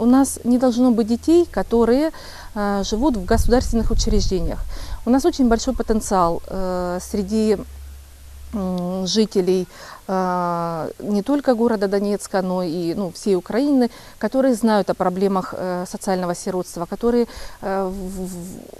у нас не должно быть детей, которые э, живут в государственных учреждениях. У нас очень большой потенциал э, среди м, жителей э, не только города Донецка, но и ну, всей Украины, которые знают о проблемах э, социального сиротства, которые э,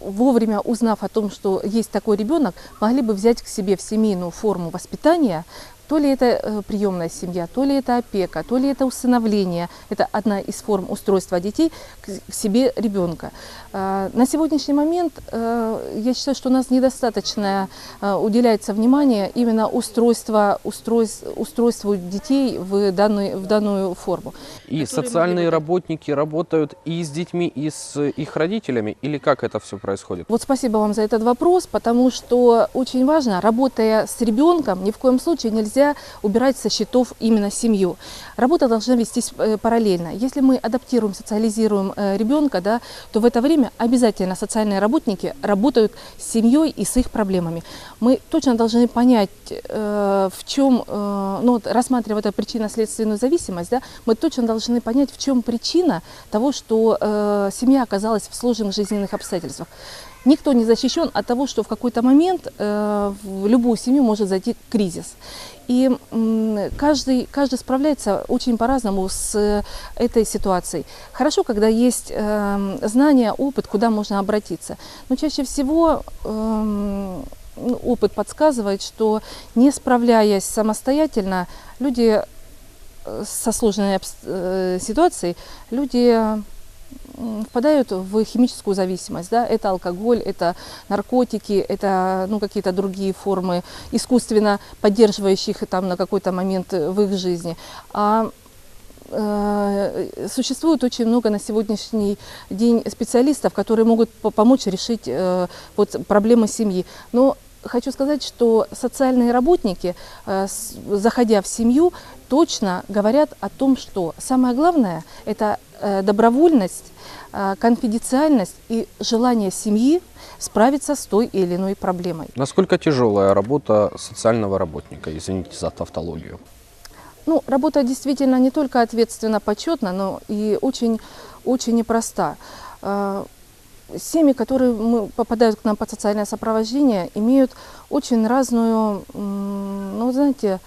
вовремя узнав о том, что есть такой ребенок, могли бы взять к себе в семейную форму воспитания. То ли это э, приемная семья, то ли это опека, то ли это усыновление. Это одна из форм устройства детей к себе ребенка. Э, На сегодняшний момент э, я считаю, что у нас недостаточно э, уделяется внимание именно устройство, устройс- устройству детей в данную, в данную форму. И социальные могли работники работают и с детьми, и с их родителями, или как это все происходит? Вот спасибо вам за этот вопрос, потому что очень важно, работая с ребенком, ни в коем случае нельзя убирать со счетов именно семью. Работа должна вестись э, параллельно. Если мы адаптируем, социализируем э, ребенка, да, то в это время обязательно социальные работники работают с семьей и с их проблемами. Мы точно должны понять, э, в чем, ну, рассматривая эту причинно-следственную зависимость, да, мы точно должны понять, в чем причина того, что семья оказалась в сложных жизненных обстоятельствах. Никто не защищен от того, что в какой-то момент э, в любую семью может зайти кризис. И каждый, каждый справляется очень по-разному с э, этой ситуацией. Хорошо, когда есть э, знания, опыт, куда можно обратиться. Но чаще всего эм, ну, опыт подсказывает, что не справляясь самостоятельно, люди со сложной ситуацией, люди впадают в химическую зависимость. Да? Это алкоголь, это наркотики, это ну, какие-то другие формы искусственно поддерживающих там, на какой-то момент в их жизни. А э, существует очень много на сегодняшний день специалистов, которые могут по- помочь решить э, вот, проблемы семьи. Но хочу сказать, что социальные работники, э, заходя в семью, точно говорят о том, что самое главное – это добровольность, э, конфиденциальность и желание семьи справиться с той или иной проблемой. Насколько тяжелая работа социального работника, извините за тавтологию? Ну, работа действительно не только ответственна, почетна, но и очень, очень непроста. Э, Семьи, которые мы, попадают к нам под социальное сопровождение, имеют очень разную, ну, знаете,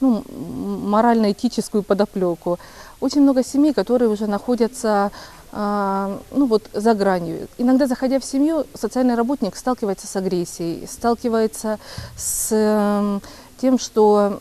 ну, морально-этическую подоплеку. Очень много семей, которые уже находятся а, ну вот за гранью. Иногда, заходя в семью, социальный работник сталкивается с агрессией, сталкивается с эм, тем, что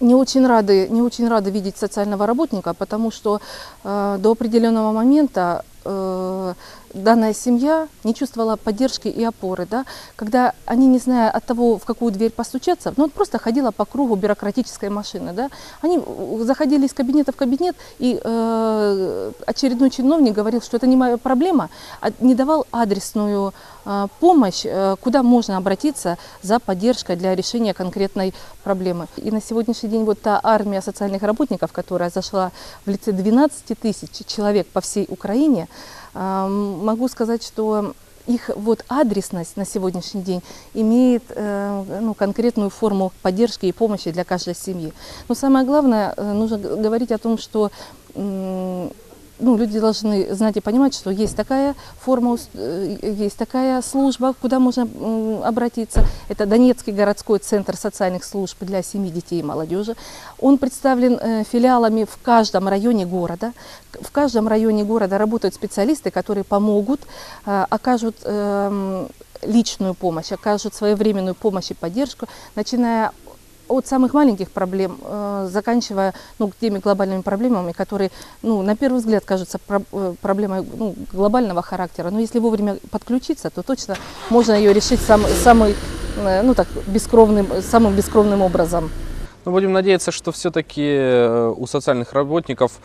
не очень рады, не очень рады видеть социального работника, потому что э, до определенного момента э, данная семья не чувствовала поддержки и опоры, да, когда они, не зная от того, в какую дверь постучаться, ну, просто ходила по кругу бюрократической машины, да, они заходили из кабинета в кабинет, и э, очередной чиновник говорил, что это не моя проблема, а не давал адресную э, помощь, э, куда можно обратиться за поддержкой для решения конкретной проблемы. И на сегодняшний день вот та армия социальных работников, которая зашла в лице 12 тысяч человек по всей Украине, могу сказать, что их вот адресность на сегодняшний день имеет э, ну, конкретную форму поддержки и помощи для каждой семьи. Но самое главное, э, нужно говорить о том, что ну, люди должны знать и понимать, что есть такая форма, ус- э, есть такая служба, куда можно м, обратиться. Это Донецкий городской центр социальных служб для семьи, детей и молодежи. Он представлен э, филиалами в каждом районе города. К- В каждом районе города работают специалисты, которые помогут, э, окажут эм, личную помощь, окажут своевременную помощь и поддержку, начиная от самых маленьких проблем, э, заканчивая ну, теми глобальными проблемами, которые ну, на первый взгляд кажутся э, проблемой ну, глобального характера. Но если вовремя подключиться, то точно можно ее решить сам, самый, э, ну, так, бескровным, самым бескровным образом. Ну, будем надеяться, что все-таки у социальных работников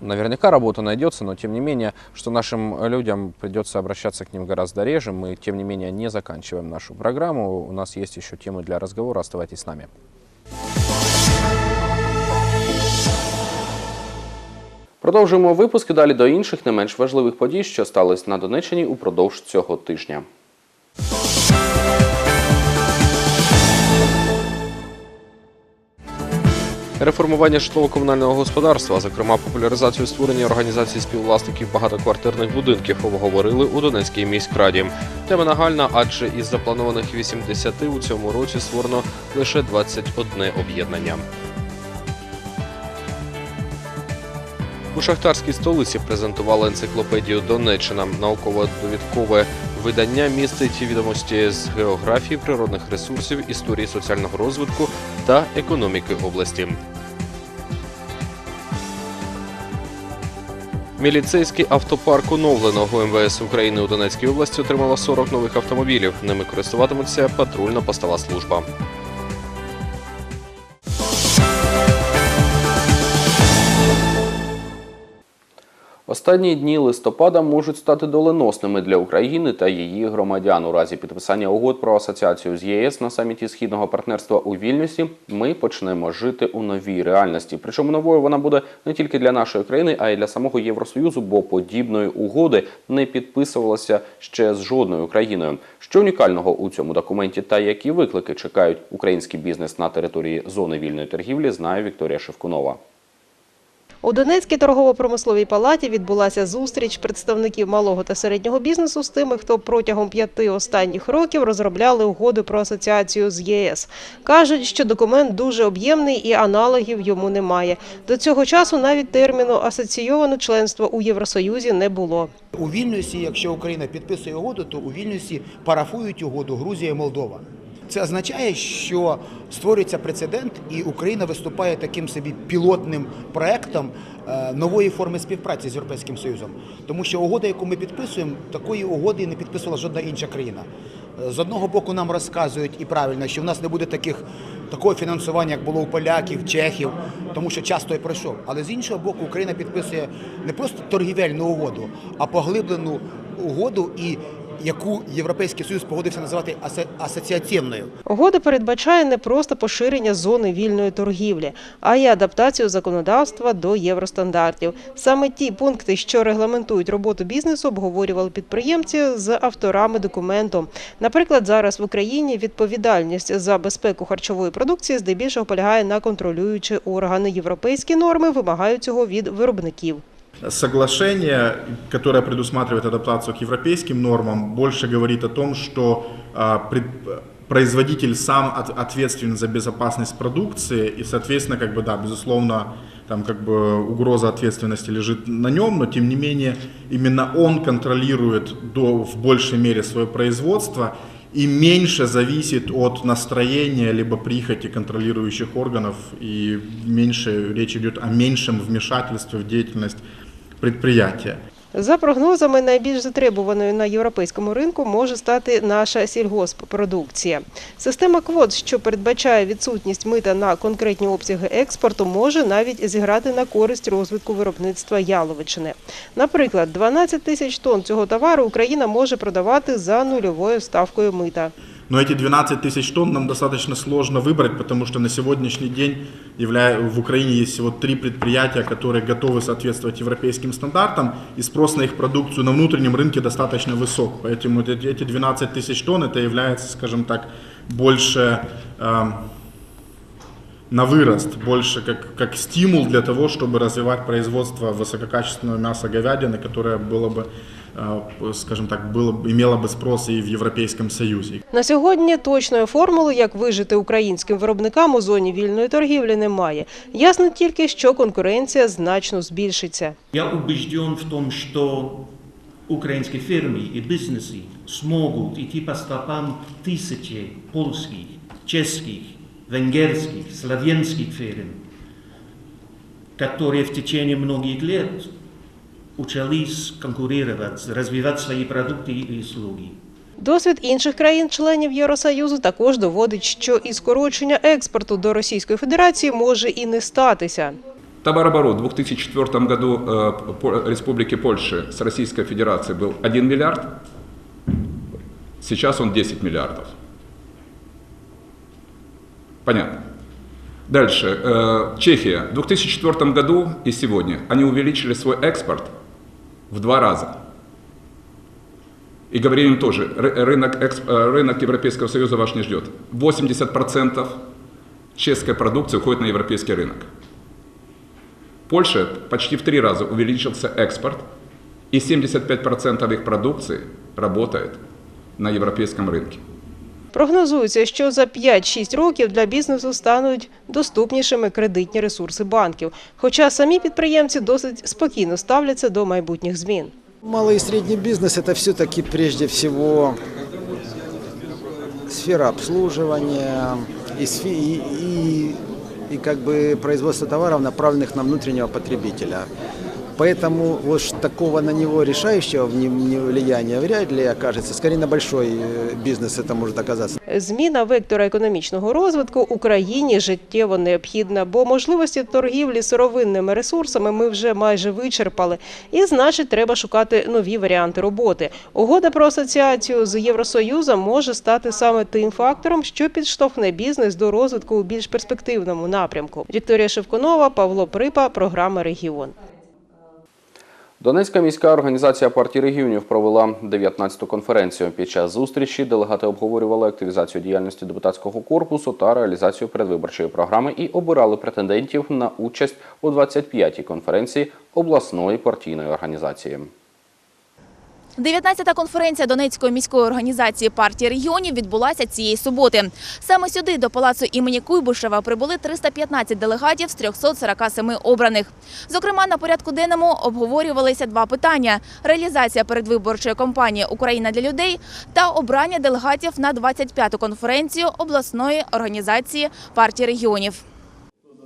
наверняка работа найдется, но тем не менее, что нашим людям придется обращаться к ним гораздо реже. Мы, тем не менее, не заканчиваем нашу программу. У нас есть еще темы для разговора. Оставайтесь с нами. Продовжуємо випуск і далі до інших не менш важливих подій, що стались на Донеччині упродовж цього тижня. Реформування житлово-комунального господарства, зокрема популяризацію створення організації співвласників багатоквартирних будинків, обговорили у Донецькій міськраді. Тема нагальна, адже із запланованих 80 у цьому році створено лише 21 об'єднання. У шахтарській столиці презентували енциклопедію Донеччина. Науково-довідкове видання містить відомості з географії, природних ресурсів, історії соціального розвитку та економіки області. Міліцейський автопарк оновленого МВС України у Донецькій області отримало 40 нових автомобілів. Ними користуватиметься патрульно-постова служба. Останні дні листопада можуть стати доленосними для України та її громадян. У разі підписання угод про асоціацію з ЄС на саміті східного партнерства у Вільнюсі ми почнемо жити у новій реальності. Причому новою вона буде не тільки для нашої країни, а й для самого Євросоюзу, бо подібної угоди не підписувалося ще з жодною країною. Що унікального у цьому документі та які виклики чекають український бізнес на території зони вільної торгівлі, знає Вікторія Шевкунова. У Донецькій торгово-промисловій палаті відбулася зустріч представників малого та середнього бізнесу з тими, хто протягом п'яти останніх років розробляли угоду про асоціацію з ЄС. Кажуть, що документ дуже об'ємний і аналогів йому немає. До цього часу навіть терміну асоційоване членство у Євросоюзі не було. У Вільнюсі, якщо Україна підписує угоду, то у Вільнюсі парафують угоду Грузія і Молдова. Це означає, що створюється прецедент, і Україна виступає таким собі пілотним проектом е, нової форми співпраці з Європейським Союзом. Тому що угода, яку ми підписуємо, такої угоди не підписувала жодна інша країна. Е, З одного боку, нам розказують і правильно, що в нас не буде таких такого фінансування, як було у поляків, чехів, тому що час той пройшов. Але з іншого боку, Україна підписує не просто торгівельну угоду, а поглиблену угоду і яку Європейський Союз погодився називати асоціативною. Угода передбачає не просто поширення зони вільної торгівлі, а й адаптацію законодавства до євростандартів. Саме ті пункти, що регламентують роботу бізнесу, обговорювали підприємці з авторами документу. Наприклад, зараз в Україні відповідальність за безпеку харчової продукції здебільшого полягає на контролюючі органи. Європейські норми вимагають цього від виробників. Соглашение, которое предусматривает адаптацию к европейским нормам, больше говорит о том, что а, производитель сам от- ответственен за безопасность продукции, и, соответственно, как бы, да, безусловно, там как бы угроза ответственности лежит на нем, но тем не менее именно он контролирует до, в большей мере свое производство и меньше зависит от настроения либо прихоти контролирующих органов, и меньше речь идет о меньшем вмешательстве в деятельность предприятия. За прогнозами, найбільш затребуваною на європейському ринку може стати наша сільгосппродукція. Система квот, що передбачає відсутність мита на конкретні обсяги експорту, може навіть зіграти на користь розвитку виробництва яловичини. Наприклад, 12 тисяч тонн цього товару Україна може продавати за нульовою ставкою мита. Но эти 12 тысяч тонн нам достаточно сложно выбрать, потому что на сегодняшний день явля... в Украине есть всего три предприятия, которые готовы соответствовать европейским стандартам, и спрос на их продукцию на внутреннем рынке достаточно высок. Поэтому эти эти 12 тысяч тонн это является, скажем так, больше эм, на вырост, больше как, как стимул для того, чтобы развивать производство высококачественного мяса говядины, которое было бы, э, скажем так, было, бы- имело бы спрос и в Европейском Союзе. На сьогодні точної формули, як вижити українським виробникам у зоні вільної торгівлі, немає. Ясно тільки, що конкуренція значно збільшиться. Я убежден в том, что украинские фирмы и бизнесы смогут идти по стопам тысячи польских, чешских, венгерских, славянских фирм, которые в течение многих лет учились конкурировать, развивать свои продукты и услуги. Досвід інших країн-членів Євросоюзу також доводить, що і скорочення експорту до Російської Федерації може і не статися. Товарооборот в 2004 году э, по- Республики Польши с Российской Федерацией был 1 миллиард, сейчас он 10 миллиардов. Понятно. Дальше. Э, Чехия. В 2004 году и сегодня они увеличили свой экспорт В два раза. И говорили им тоже, ры- рынок, э, рынок Европейского Союза вас не ждет. 80% чешской продукции уходит на европейский рынок. Польша почти в три раза увеличился экспорт, и 75% их продукции работает на европейском рынке. Прогнозується, що за 5-6 років для бізнесу стануть доступнішими кредитні ресурси банків. Хоча самі підприємці досить спокійно ставляться до майбутніх змін. Малый и средний бизнес – это все-таки прежде всего сфера обслуживания и, сфе- и, и, и как бы производство товаров, направленных на внутреннего потребителя. Поэтому вот ж такого на него решающего вни- вни- влияния вряд ли окажется. Скорее на большой э, бизнес это может оказаться. Зміна вектора економічного розвитку Україні життєво необхідна, бо можливості торгівлі сировинними ресурсами ми вже майже вичерпали. І значить, треба шукати нові варіанти роботи. Угода про асоціацію з Євросоюзом може стати саме тим фактором, що підштовхне бізнес до розвитку у більш перспективному напрямку. Вікторія Шевкунова, Павло Припа, програма Регіон. Донецька міська організація партії регіонів провела 19-ту конференцію. Під час зустрічі делегати обговорювали активізацію діяльності депутатського корпусу та реалізацію передвиборчої програми і обирали претендентів на участь у 25-й конференції обласної партійної організації. 19-та конференція Донецької міської організації партії регіонів відбулася цієї суботи. Саме сюди, до палацу імені Куйбишева, прибули 315 делегатів з 347 обраних. Зокрема, на порядку денному обговорювалися два питання: реалізація передвиборчої кампанії Україна для людей та обрання делегатів на 25-ту конференцію обласної організації партії регіонів.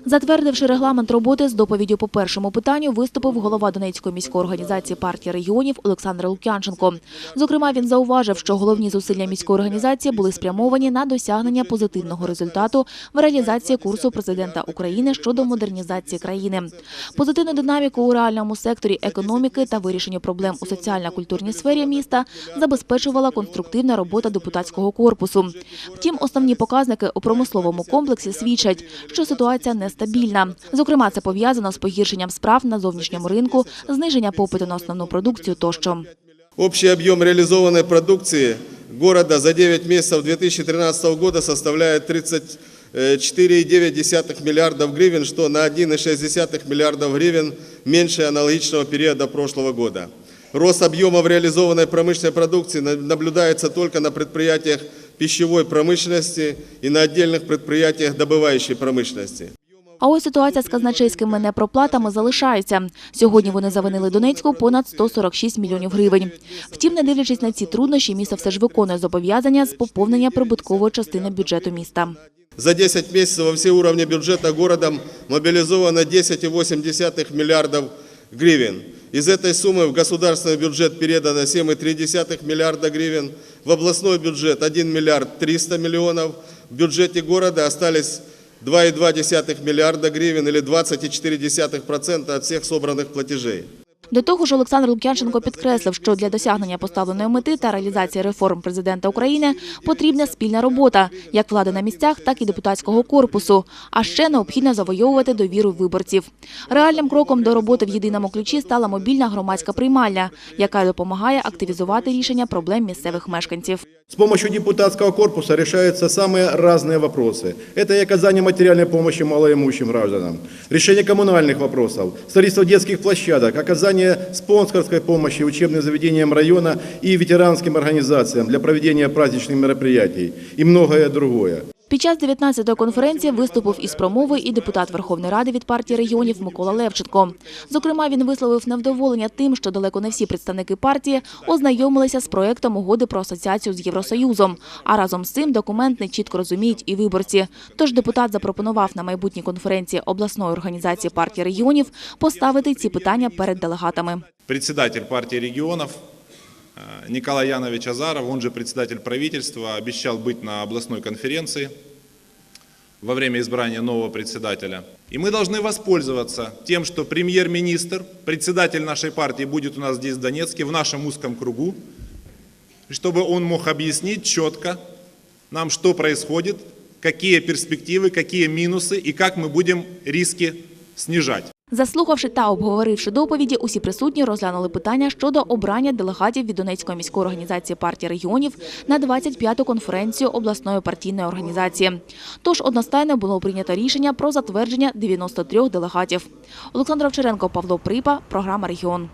Затвердивши регламент роботи з доповіддю по першому питанню, виступив голова Донецької міської організації партії регіонів Олександр Лук'янченко. Зокрема, він зауважив, що головні зусилля міської організації були спрямовані на досягнення позитивного результату в реалізації курсу президента України щодо модернізації країни. Позитивну динаміку у реальному секторі економіки та вирішенню проблем у соціально-культурній сфері міста забезпечувала конструктивна робота депутатського корпусу. Втім, основні показники у промисловому комплексі свідчать, що ситуація нестабільна. Зокрема, це пов'язано з погіршенням справ на зовнішньому ринку, зниження попиту на основну продукцію тощо. Общий объем реализованной продукции города за 9 месяцев 2013 года составляет 34,9 миллиардов гривен, что на 1,6 миллиардов гривен меньше аналогичного периода прошлого года. Рост объемов реализованной промышленной продукции на- наблюдается только на предприятиях пищевой промышленности и на отдельных предприятиях добывающей промышленности. А ось ситуація з казначейськими непроплатами залишається. Сьогодні вони завинили Донецьку понад 146 мільйонів гривень. Втім, не дивлячись на ці труднощі, місто все ж виконує зобов'язання з поповнення прибуткової частини бюджету міста. За 10 месяцев во все уровни бюджета городом мобилизовано 10,8 миллиардов гривен. Из этой суммы в государственный бюджет передано 7,3 миллиарда гривен, в областной бюджет 1 миллиард 300 миллионов, в бюджете города остались 2,2 миллиарда гривен или 20,4% от всех собранных платежей. До того ж, Олександр Лук'янченко підкреслив, що для досягнення поставленої мети та реалізації реформ президента України потрібна спільна робота як влади на місцях, так і депутатського корпусу. А ще необхідно завойовувати довіру виборців. Реальним кроком до роботи в єдиному ключі стала мобільна громадська приймальня, яка допомагає активізувати рішення проблем місцевих мешканців. С помощью депутатского корпуса решаются самые разные вопросы. Это и оказание материальной помощи малоимущим гражданам, решение коммунальных вопросов, строительство детских площадок, оказание спонсорской помощи учебным заведениям района и ветеранским организациям для проведения праздничных мероприятий и многое другое. Під час 19-ї конференції виступив із промовою і депутат Верховної Ради від партії регіонів Микола Левченко. Зокрема, він висловив невдоволення тим, що далеко не всі представники партії ознайомилися з проектом угоди про асоціацію з Євросоюзом. А разом з цим документ не чітко розуміють і виборці. Тож депутат запропонував на майбутній конференції обласної організації партії регіонів поставити ці питання перед делегатами. председатель партии регионов э, Николай Янович Азаров, он же председатель правительства, обещал быть на областной конференции во время избрания нового председателя. И мы должны воспользоваться тем, что премьер-министр, председатель нашей партии будет у нас здесь в Донецке, в нашем узком кругу, чтобы он мог объяснить четко нам, что происходит, какие перспективы, какие минусы и как мы будем риски снижать. Заслухавши та обговоривши доповіді, усі присутні розглянули питання щодо обрання делегатів від Донецької міської організації партії регіонів на 25-ту конференцію обласної партійної організації. Тож одностайно було прийнято рішення про затвердження 93 делегатів. Олександр Овчаренко, Павло Припа, програма Регіон.